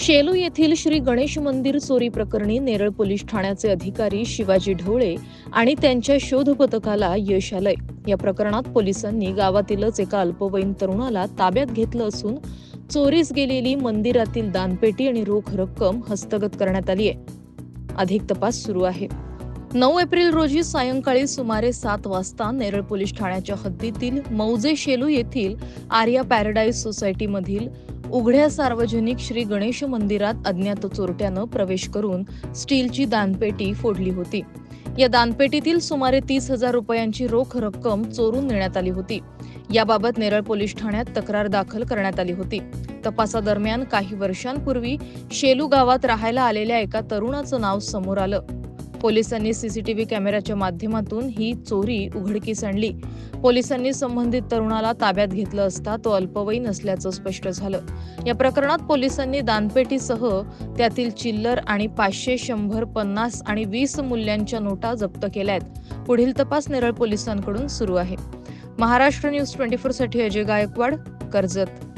शेलू येथील श्री गणेश मंदिर चोरी प्रकरणी नेरळ पोलीस ठाण्याचे अधिकारी शिवाजी ढवळे आणि त्यांच्या शोध पथकाला यश आलंय. या प्रकरणात पोलिसांनी गावातीलच एका अल्पवयीन तरुणाला ताब्यात घेतलं असून चोरीस गेलेली मंदिरातील दानपेटी आणि रोख रक्कम हस्तगत करण्यात आली आहे. अधिक तपास सुरू आहे. नऊ एप्रिल रोजी सायंकाळी सुमारे सात वाजता नेरळ पोलीस ठाण्याच्या हद्दीतील मौजे शेलू येथील आर्या पॅराडाईज सोसायटीमधील उघड्या सार्वजनिक श्री गणेश मंदिरात अज्ञात चोरट्यानं प्रवेश करून स्टीलची दानपेटी फोडली होती. या दानपेटीतील सुमारे तीस हजार रुपयांची रोख रक्कम चोरून नेण्यात आली होती. याबाबत नेरळ पोलीस ठाण्यात तक्रार दाखल करण्यात आली होती. तपासादरम्यान काही वर्षांपूर्वी शेलू गावात राहायला आलेल्या एका तरुणाचं नाव समोर आलं. पोलिसांनी सीसीटीव्ही कॅमेऱ्याच्या माध्यमातून ही चोरी उघडकीस आणली. पोलिसांनी संबंधित तरुणाला ताब्यात घेतलं असता तो अल्पवयीन असल्याचं स्पष्ट झालं. या प्रकरणात पोलिसांनी दानपेटीसह त्यातील चिल्लर आणि पाचशे शंभर पन्नास आणि वीस मूल्यांच्या नोटा जप्त केल्या आहेत पुढील तपास नेरळ पोलिसांकडून सुरू आहे. महाराष्ट्र न्यूज ट्वेंटी फोरसाठी अजय गायकवाड कर्जत.